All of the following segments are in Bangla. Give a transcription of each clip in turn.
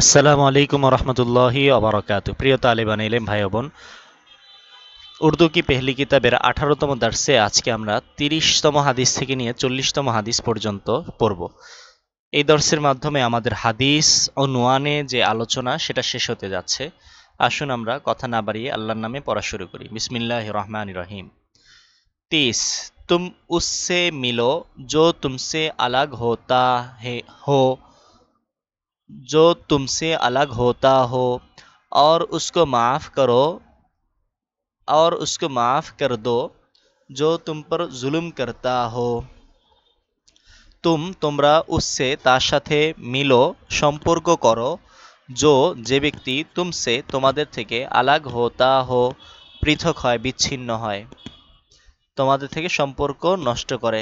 আসসালামু আলাইকুম রহমতুল্লাহি আবরকাত প্রিয় তালেবান এলেম ভাই বোন, উর্দু কি পেহলি কিতাবের আঠারোতম দার্সে আজকে আমরা তিরিশতম হাদিস থেকে নিয়ে চল্লিশতম হাদিস পর্যন্ত পড়ব। এই দর্শের মাধ্যমে আমাদের হাদিস ও নোয়ানে যে আলোচনা, সেটা শেষ হতে যাচ্ছে। আসুন আমরা কথা না বাড়িয়ে আল্লাহর নামে পড়া শুরু করি। বিসমিল্লাহ রহমান রহিম। তিস, তুম উসসে মিলো জো তুমসে আলাগ হোতা হে, হো जो तुमसे अलग होता हो और उसको माफ़ करो और उसको माफ़ कर दो जो तुम पर जुल्म करता हो তুম তোমরা উসে তার সাথে মিলো সম্পর্ক করো জো যে ব্যক্তি তুমসে তোমাদের থেকে আলাগ হোতা হো পৃথক হয় বিচ্ছিন্ন হয় তোমাদের থেকে সম্পর্ক নষ্ট করে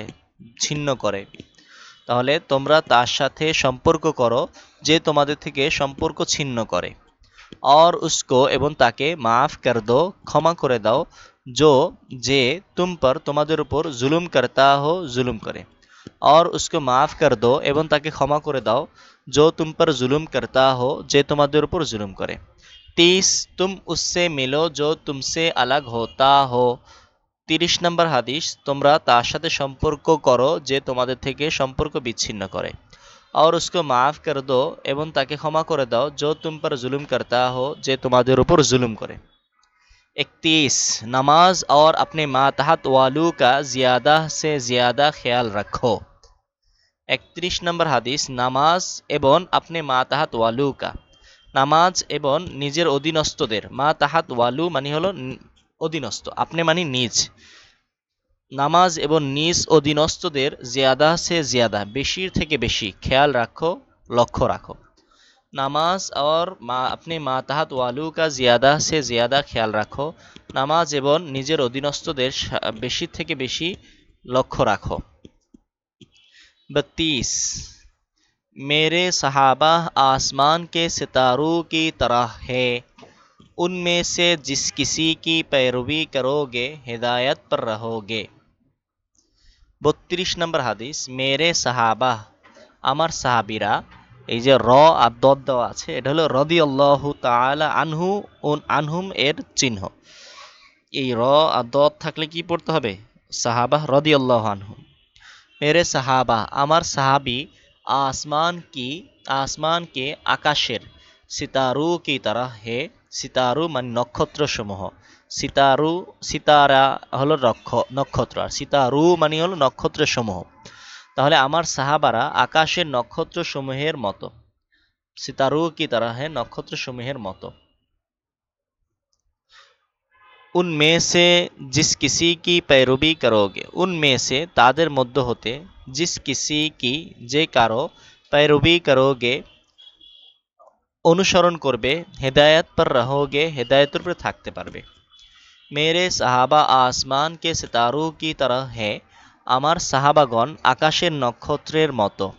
ছিন্ন করে তাহলে তোমরা তার সাথে সম্পর্ক করো যে তোমাদের থেকে সম্পর্ক ছিন্ন করে। অর উস্কো এবং তাকে মাফ কর দো, ক্ষমা করে দাও জো যে তুম পর তোমাদের উপর জুলুম কর্তা হো, জুলুম করে। অর উস্কো মাফ কর দো এবং তাকে ক্ষমা করে দাও জো তুম পর জুলুম কর্তা হো, যে তোমাদের উপর জুলুম করে। তিস, তুম উসে মিলো জো তুমসে আলাগ হতা হো। তিরিশ নম্বর হাদিস তোমরা তার সাথে সম্পর্ক করো যে তোমাদের থেকে সম্পর্ক বিচ্ছিন্ন করে और उसको মাফ কর দো এবং তাকে ক্ষমা করে দাও जो तुम पर जुल्म करता हो যে তোমাদের উপর জুলুম করে इकतीस नमाज और अपने मातहत वालू का ज़्यादा से ज़्यादा ख्याल रखो একত্রিশ নম্বর হাদিস নামাজ এবং আপনি মা তাহাত ওয়ালু কা নামাজ এবং নিজের অধীনস্থদের মা তাহাত ওয়ালু মানে হলো ন- অধীনস্থ। আপনি মানে নিজ। নামাজ এবং নিজ অধীনস্থদের জিয়াদা সে জিয়াদা বেশির থেকে বেশি। খেয়াল রাখো, লক্ষ্য রাখো। নামাজ আর মা, আপনি মা তাহাত ওয়ালু কা জিয়াদা সে জিয়াদা খেয়াল রাখো। নামাজ এবং নিজের অধীনস্থদের বেশির থেকে বেশি লক্ষ্য রাখো। বত্রিশ। মেরে সাহাবাহ آسمان کے ستاروں کی طرح ہے उनमें से जिस किसी की पैरवी करोगे हिदायत पर रहोगे বত্রিশ নম্বর হাদিস মেরে সাহাবা আমার সাহাবিরা এই যে র আর দদ দেওয়া আছে এটা হলো রদি আল্লাহ তালা আনহু উন আনহুম এর চিহ্ন এই র আর দদ থাকলে কি পড়তে হবে সাহাবা রদি আল্লাহ আনহুম মেরে সাহাবা আমার সাহাবি আসমান কি আসমান কে আকাশের সিতারু কি তারা হে সিতারু মানে নক্ষত্র সমূহ সিতারু সিতারা হলো নক্ষ নক্ষত্র আর সিতারু মানে হলো নক্ষত্র সমূহ তাহলে আমার সাহাবারা আকাশের নক্ষত্র সমূহের মতো সিতারু কি তারা হে নক্ষত্র সমূহের মতো उनमें से जिस किसी की पैरवी करोगे उनमें से তাদের মধ্য হতে जिस किसी की যে কারো पैरवी करोगे অনুসরণ করবে, হেদায়ত পর রহোগে হেদায়তর পর থাকতে পারবে। মেরে সাহাবা আসমান কে সিতারু কি তরহ হে, আমার সাহাবাগণ আকাশের নক্ষত্রের মতো।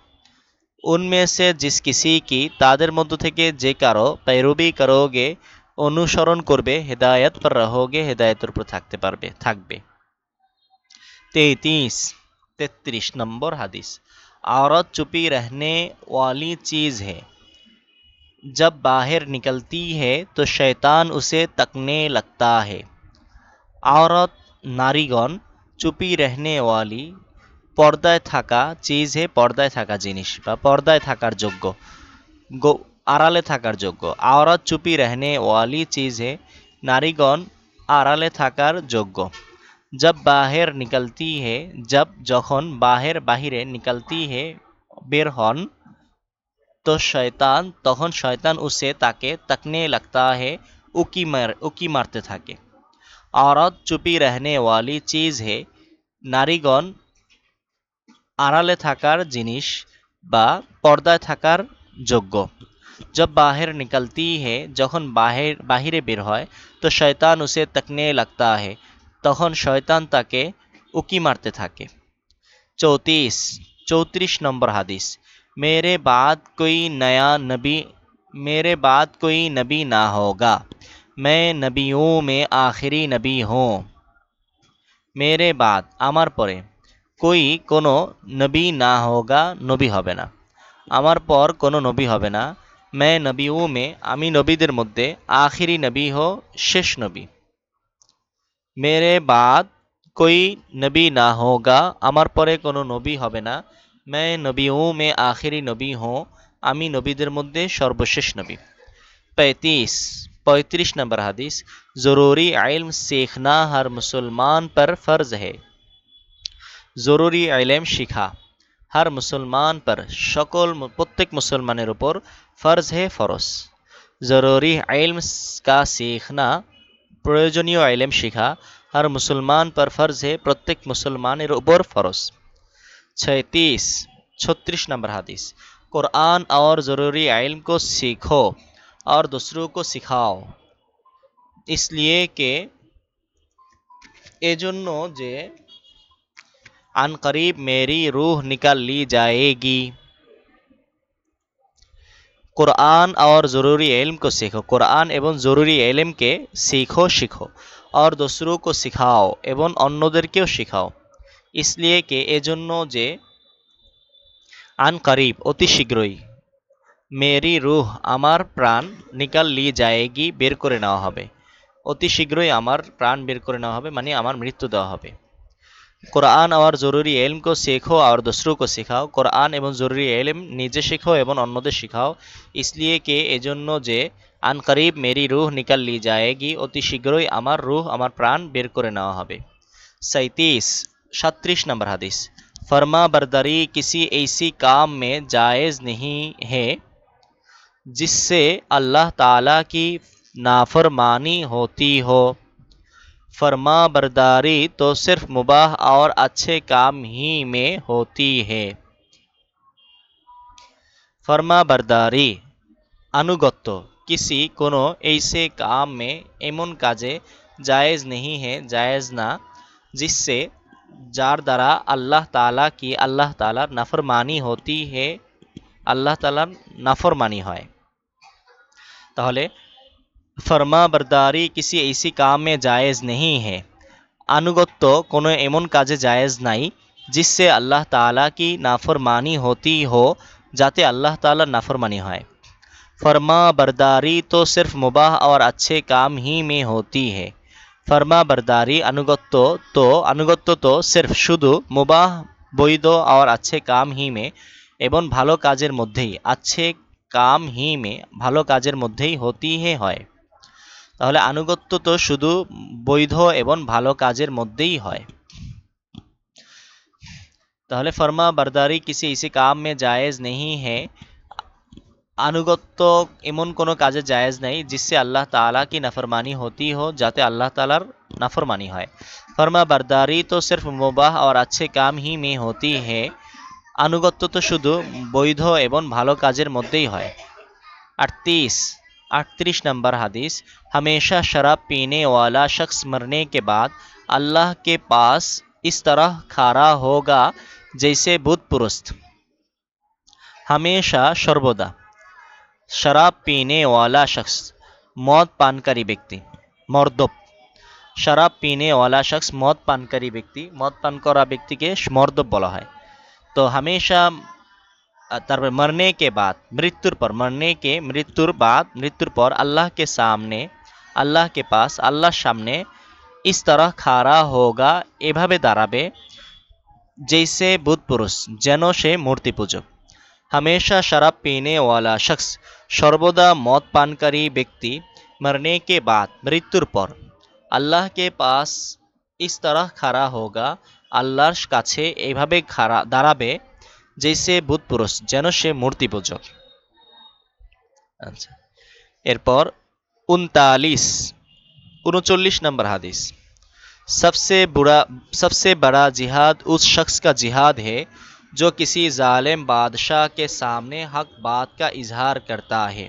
উনমে সে জিস কিসি কি, তাদের মধ্য থেকে যে কারও পেরুবি করোগে অনুসরণ করবে, হেদায়ত পর রহোগে হেদায়তর পর থাকতে পারবে, থাকবে। তেইতিস তেত্রিশ নম্বর হাদিস। औरत चुपी रहने वाली चीज़ है जब बाहर निकलती है तो शैतान उसे तकने लगता है औरत নারীগণ চুপি रहने वाली পর্দায় থাকা চিজ হে পর্দায় থাকা জিনিস বা পর্দায় থাকার যোগ্য গো- আড়ালে থাকার যোগ্য আওরাত চুপি रहने वाली চিজ হে নারীগণ আড়ালে থাকার যোগ্য जब बाहर निकलती है जब যখন বাহের বাহিরে নিকলতি হে বের হন তো শয়তান তখন শয়তান উসে তাকে তকনে लगता है উকি মার উকি মারতে থাকে औरत চুপি रहने वाली চিজ হে নারীগণ আড়ালে থাকার জিনিস বা পর্দায় থাকার যোগ্য जब बाहर निकलती है যখন বাহির বাহিরে বের হয় তো শয়তান উসে তকনে लगता है তখন শয়তান তাকে উকি মারতে থাকে চৌত্রিশ চৌত্রিশ নম্বর হাদিস मेरे बाद कोई नया नबी मेरे बाद कोई नबी ना होगा मैं नबियों में आखिरी नबी हूँ मेरे बाद আমার পরে কই কোনো নবী না হোগা নবী হবে না আমার পর কোনো নবী হবে না मैं नबियों में আমি নবীদের মধ্যে আখিরি নবী হো শেষ নবী মেরে বাদ कोई नबी ना होगा আমার পরে কোনো নবী হবে না मैं नबी हूँ, मैं आखिरी नबी हूँ अमी नबी दर मुद्दे सर्वशेष नबी पैंतीस पैंतीस नंबर हदीस, ज़रूरी इलम सीखना हर मुसलमान पर फ़र्ज़ है। ज़रूरी इलम शिखा हर मुसलमान पर शकल प्रत्येक मुसलमान ऊपर फ़र्ज़ है फरस ज़रूरी इलम का सीखना प्रयोजन इलम शिखा हर मुसलमान पर फ़र्ज़ है, प्रत्येक मुसलमान ऊपर फरस छत्तीस छत्तीस नंबर हदीस कुरान और ज़रूरी इल्म को सीखो और दूसरों को सिखाओ इसलिए कि এজন্য যে अन करीब मेरी रूह निकल ली जाएगी कुरान और ज़रूरी इल्म को सीखो कुरान एवं ज़रूरी इल्म के सीखो শিখো और दूसरों को सिखाओ এবং অন্যদেরকেও শিখাও ইসলিয়ে কে এজন্য যে আন করিব অতি শীঘ্রই মেরি রুহ আমার প্রাণ নিকাল লি জায়েগি বের করে নেওয়া হবে অতি শীঘ্রই আমার প্রাণ বের করে নেওয়া হবে মানে আমার মৃত্যু দেওয়া হবে কোরআন আর জরুরি এলমকে শেখো আর দোসরুকে শেখাও কোরআন এবং জরুরি এলম নিজে শেখো এবং অন্যদের শেখাও ইসলিয়ে কে এজন্য যে আন করিব মেরি রুহ নিকাল লি জায়েগি অতি শীঘ্রই আমার রুহ আমার প্রাণ বের করে নেওয়া হবে সাইতিস छत्तीस नंबर हदीस। फर्मा बरदरी किसी ऐसी काम में जायज़ नहीं है, जिससे अल्लाह ताला की नाफरमानी होती हो। फर्मा बरदारी तो सिर्फ़ मुबाह और अच्छे काम ही में होती है। फर्मा बरदारी अनुगत्य किसी कोनो ऐसे काम में एमन काजे जायज़ नहीं है, जायज़ ना, जिससे যার দ্বারা আল্লাহ তালা কি আল্লাহ তালার নাফরমানি হতি হে আল্লাহ তালার নাফরমানি হয় তাহলে ফরমা বরদারি কিসি ऐसी काम में जायज़ नहीं है আনুগত্য কোনো এমন কাজে জায়েজ নাই जिससे আল্লাহ তালা কি নাফরমানি হতি হো যাতে আল্লাহ তালার নাফরমানি হয় फरमा बरदारी तो सिर्फ मुबाह और अच्छे काम ही में होती है ফরমা বরদারি, আনুগত্য তো আনুগত্য তো সির্ফ শুধু মুবাহ, বৈধ আর আচ্ছে কাম হি মে এবং ভালো কাজের মধ্যেই আচ্ছে কাম হি মে ভালো কাজের মধ্যেই হতি হে হয়। তাহলে আনুগত্য তো শুধু বৈধ এবং ভালো কাজের মধ্যেই হয়। তাহলে ফরমা বরদারি কিসি, ইসি কাম মে জায়েজ নেই হে আনুগত্য এমন কোনো কাজে জায়েজ নেই जिससे আল্লাহ তালা কি নাফরমানি হতি हो যাতে আল্লাহ তালার নাফরমানি হয় ফরমা বরদারি তো সির্ফ মুবাহ और अच्छे काम ही में होती है আনুগত্য তো শুধু বৈধ এবং ভালো কাজের মধ্যেই হয় अड़तीस अड़तीस नंबर हदीस हमेशा शराब पीने वाला शख्स मरने के बाद अल्लाह के पास इस तरह खड़ा होगा जैसे बुत पुरुस्त हमेशा सर्वदा शराब पीने वाला शख्स मौत पानकारी व्यक्ति মর্দব শরাব পিনে ওয়ালা শখস মদ পানকারী ব্যক্তি মদ পান করা ব্যক্তিকে মর্দব বলা হয় তো হামেশা তারপর মরনে के बाद মৃত্যুর পর মরনে के মৃত্যুর बाद মৃত্যুর পর আল্লাহ के सामने আল্লাহ के पास আল্লাহর সামনে इस तरह খাড়া হোগা এভাবে দাঁড়াবে जैसे বুধ পুরুষ যেন সে মূর্তি পূজক हमेशा शराब पीने वाला शख्स সর্বদা মদ পানকারী ব্যক্তি মরনে के बाद মৃত্যুর পর আল্লাহ কে পাস ইস তরহ খাড়া হোগা আল্লাহর কাছে এইভাবে খাড়া দাঁড়াবে জৈসে বুধ পুরুষ যেন সে মূর্তি পূজক আচ্ছা এরপর উনতালিশ उनचल्लिस नंबर हदीस सबसे बुरा सबसे बड़ा जिहाद उस शख्स का जिहाद है जो किसी जालिम बादशाह के सामने हक बात का इजहार करता है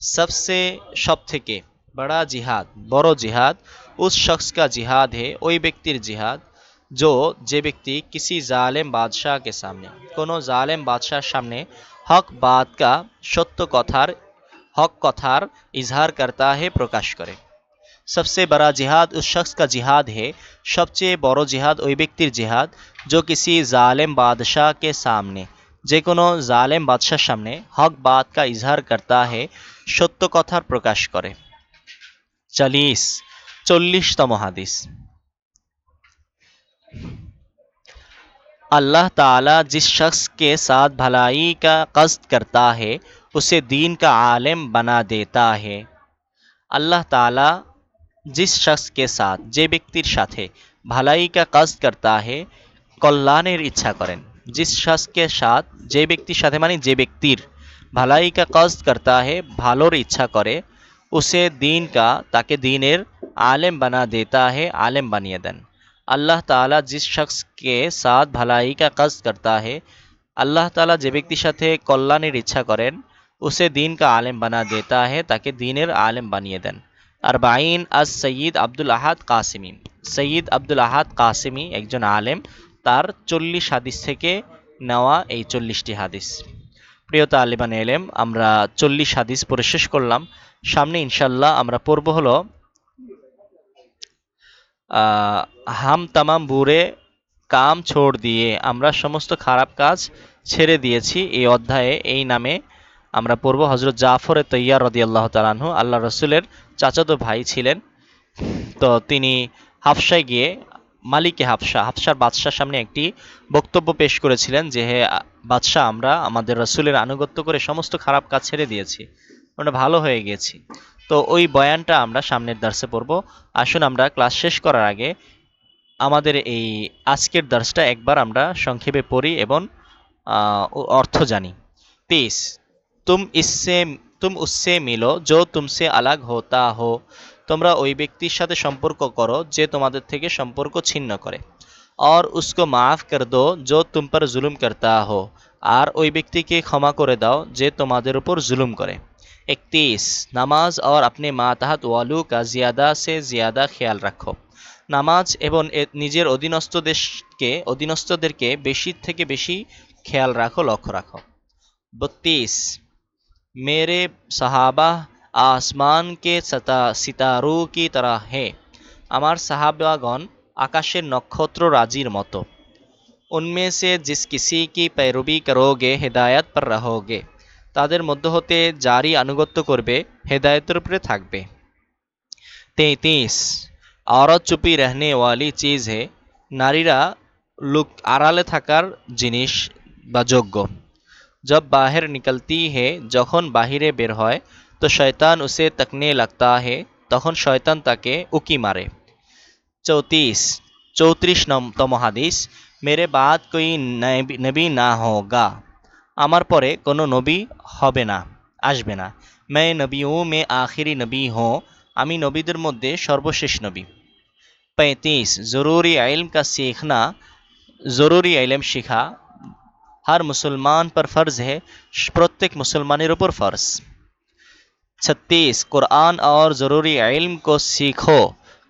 सबसे সব থেকে बड़ा जिहाद বড় জিহাদ उस शख्स का जिहाद है ওই ব্যক্তির জিহাদ जो যে ব্যক্তি किसी জালেম বাদশাহ के सामने কোনো জালেম বাদশার সামনে হক বাত কা সত্য কথার হক কথার ইজহার करता है প্রকাশ করে सबसे बड़ा जिहाद उस शख्स का जिहाद है সবচেয়ে বড় জিহাদ ওই ব্যক্তির জিহাদ जो किसी জালেম বাদশাহ के सामने যে কোনো জালেম বাদশার সামনে হক বাত কা ইজহার করতা হে সত্য কথার প্রকাশ করে চালিস চল্লিশতম হাদিস अल्लाह ताला जिस शख्स के साथ भलाई का कष्ट करता है उसे दीन का आलिम बना देता है আল্লাহ তালা জিস শখসকে সাথ যে ব্যক্তির সাথে ভালাই কা কাজ করতা হে কল্যাণের ইচ্ছা করেন জিস শখসকে সাথ যে ব্যক্তির সাথে মানে যে ব্যক্তির ভালাই কা কাজ করতা হে ভালোর ইচ্ছা করে উসে দিন কা তাকে দিনের আলেম বানা দেতা হে আলেম বানিয়ে দেন আল্লাহ তালা জিস শখসকে সাথ ভালাই কা কাজ করতা হে আল্লাহ তালা যে ব্যক্তির সাথে কল্যাণের ইচ্ছা করেন উসে দিন কা আলেম বানা দেতা হে তাকে দিনের আলেম বানিয়ে দেন আরবাইন আজ সঈদ আব্দুল আহাদ কাসিমি। সঈদ আব্দুল আহাদ কাসিমি একজন আলেম। তার চল্লিশ হাদিস থেকে নেওয়া এই চল্লিশটি হাদিস। প্রিয় তালিবান এলেম, আমরা চল্লিশ হাদিস পরে শেষ করলাম। সামনে ইনশাল্লাহ আমরা পড়ব হলো হাম তামাম বুড়ে কাম ছোড় দিয়ে আমরা সমস্ত খারাপ কাজ ছেড়ে দিয়েছি এই অধ্যায়ে, এই নামে। আমরা পড়ব হজরত জাফর তৈয়ার রদি আল্লাহ তালাহু আল্লাহ রসুলের চাচাতো ভাই ছিলেন। তো তিনি হাফসায় গিয়ে মালিকে হাফসা, হাফসার বাদশার সামনে একটি বক্তব্য পেশ করেছিলেন যে, হে বাদশাহ, আমরা আমাদের রসুলের আনুগত্য করে সমস্ত খারাপ কাজ ছেড়ে দিয়েছি। আমরা ভালো হয়ে গেছি। তো ওই বয়ানটা আমরা সামনের দার্সে পড়ব। আসুন আমরা ক্লাস শেষ করার আগে আমাদের এই আজকের দার্সটা একবার আমরা সংক্ষেপে পড়ি এবং অর্থ জানি। তেইশ তুম ইসে, তুম উসে মিলো, যো তুমসে আলাগ হতা হো। তোমরা ওই ব্যক্তির সাথে সম্পর্ক করো, যে তোমাদের থেকে সম্পর্ক ছিন্ন করে। আর উসকো মাফ কর দো, যো তুম পর জুলুম করতা হো। আর ওই ব্যক্তিকে ক্ষমা করে দাও, যে তোমাদের উপর জুলুম করে। একত্রিশ, নামাজ আর আপনি মা তাহাত ওয়ালু কা জিয়াদা সে জিয়াদা খেয়াল রাখো। নামাজ এবং নিজের অধীনস্থদেরকে অধীনস্থদেরকে বেশি থেকে বেশি খেয়াল রাখো, লক্ষ্য রাখো। বত্রিশ मेरे सहाबा आसमान के सता सितारों की तरह है আমার সাহাবাগণ আকাশের নক্ষত্র রাজির মতো उनमें से जिस किसी की पैरवी करोगे हिदायत पर रहोगे তাদের মধ্য হতে জারি আনুগত্য করবে হেদায়তের উপরে থাকবে তেইশ औरत চুপি रहने वाली चीज़ है নারীরা লুক আড়ালে থাকার জিনিস বা যোগ্য जब बाहर निकलती है যখন বাহিরে বের হয় তো শয়তান উসে তকনে লাগতা হে তখন শয়তান তাকে উকি মারে চৌত্রিশ চৌত্রিশ তম হাদিস মেরে বাদ কই নবী- নবী না হোগা আমার পরে কোনো নবী হবে না আসবে না मैं नबियों में आखिरी नबी हूँ আমি নবীদের মধ্যে সর্বশেষ নবী पैंतीस ज़रूरी इल्म का सीखना ज़रूरी इल्म শিখা हर মুসলমান পর ফর্জ है, प्रत्येक मुसलमानों पर फ़र्ज। छत्तीस, कुरान और ज़रूरी इल्म को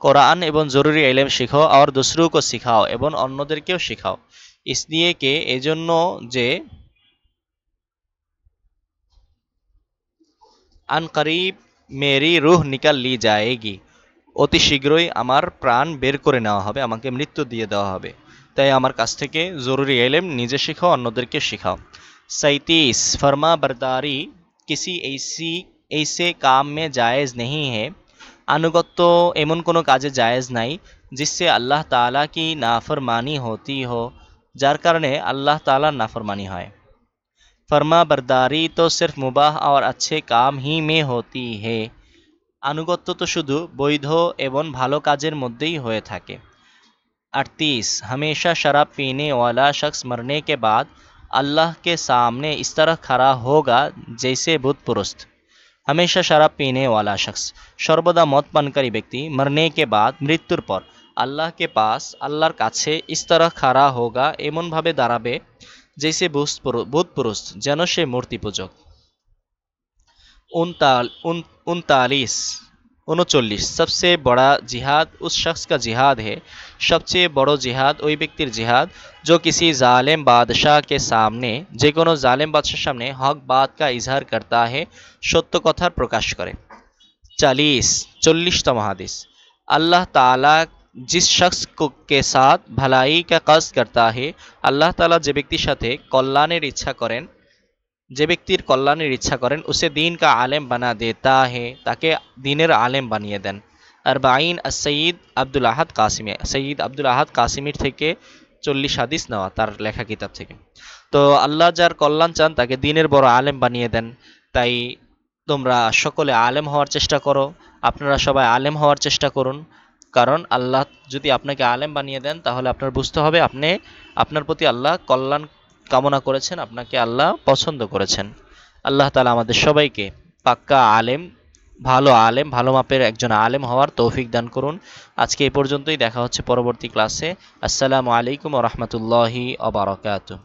কোরআন এবং জরুরি এলেম শিখো আর দুসরুকে শিখাও এবং অন্যদেরকেও শিখাও ইসলিয়ে কে এজন্য যে আন করিব মেরি রুহ নিকাল লি যায়গি অতি শীঘ্রই আমার প্রাণ বের করে নেওয়া হবে, আমাকে মৃত্যু দিয়ে দেওয়া হবে। তাই আমার কাছ থেকে জরুরি এলেম নিজে শেখাও অন্যদেরকে শেখাও सैतीस फर्मा बरदारी किसी ऐसी ऐसे काम में जायज़ नहीं है আনুগত্য এমন কোনো কাজে জায়েজ নাই जिससे আল্লাহ তাআলা কি নাফরমানি होती हो যার কারণে আল্লাহ তাআলার নাফরমানি হয় फर्मा बरदारी तो सिर्फ मुबाह और अच्छे काम ही में होती है আনুগত্য তো শুধু বৈধ এবং ভালো কাজের মধ্যেই হয়ে থাকে अड़तीस हमेशा शराब पीने वाला शख्स मरने के बाद अल्लाह के सामने इस तरह खड़ा होगा जैसे बुत पुरुस्त हमेशा शराब पीने वाला शख्स সর্বদা মদ পানকারী ব্যক্তি মরনে के बाद মৃত্যুর পর আল্লাহ के पास আল্লাহর কাছে ইস तरह খাড়া হোগা এমনভাবে দাঁড়াবে जैसे বুত পুরুষ যেন সে মূর্তি পূজক उनताल उन उनतालीस उनचल्लिस सबसे बड़ा जिहाद उस शख्स का जिहाद है সবচেয়ে বড় জিহাদ ওই ব্যক্তির জিহাদ जो किसी जालिम बादशाह के सामने যে কোনো জালেম বাদশার সামনে হক বাত কা ইজহার করতা है সত্য কথার প্রকাশ করে চালিশ চল্লিশতম হাদিস আল্লাহ তালা जिस शख्स को के साथ भलाई का कष्ट करता है আল্লাহ তাআলা যে ব্যক্তির সাথে কল্যাণের ইচ্ছা করেন যে ব্যক্তির কল্যাণের ইচ্ছা করেন উসে দিন কা আলেম বানা দেতা হে, তাকে দিনের আলেম বানিয়ে দেন। আর বাইন সঈদ আব্দুল আহাদ কাসিমি সঈদ আব্দুল আহাদ কাসিমির থেকে চল্লিশ হাদিস নেওয়া তার লেখা কিতাব থেকে। তো আল্লাহ যার কল্যাণ চান, তাকে দিনের বড় আলেম বানিয়ে দেন। তাই তোমরা সকলে আলেম হওয়ার চেষ্টা করো, আপনারা সবাই আলেম হওয়ার চেষ্টা করুন। কারণ আল্লাহ যদি আপনাকে আলেম বানিয়ে দেন, তাহলে আপনার বুঝতে হবে আপনি, আপনার প্রতি আল্লাহ কল্যাণ কামনা করেছেন, আপনাকে আল্লাহ পছন্দ করেছেন। আল্লাহ তালা আমাদের সবাইকে পাক্কা আলেম, ভালো আলেম, ভালো মাপের একজন আলেম হওয়ার তৌফিক দান করুন। আজকে এই পর্যন্তই, দেখা হচ্ছে পরবর্তী ক্লাসে। আসসালামু আলাইকুম রহমতুল্লাহি অবরাকাতু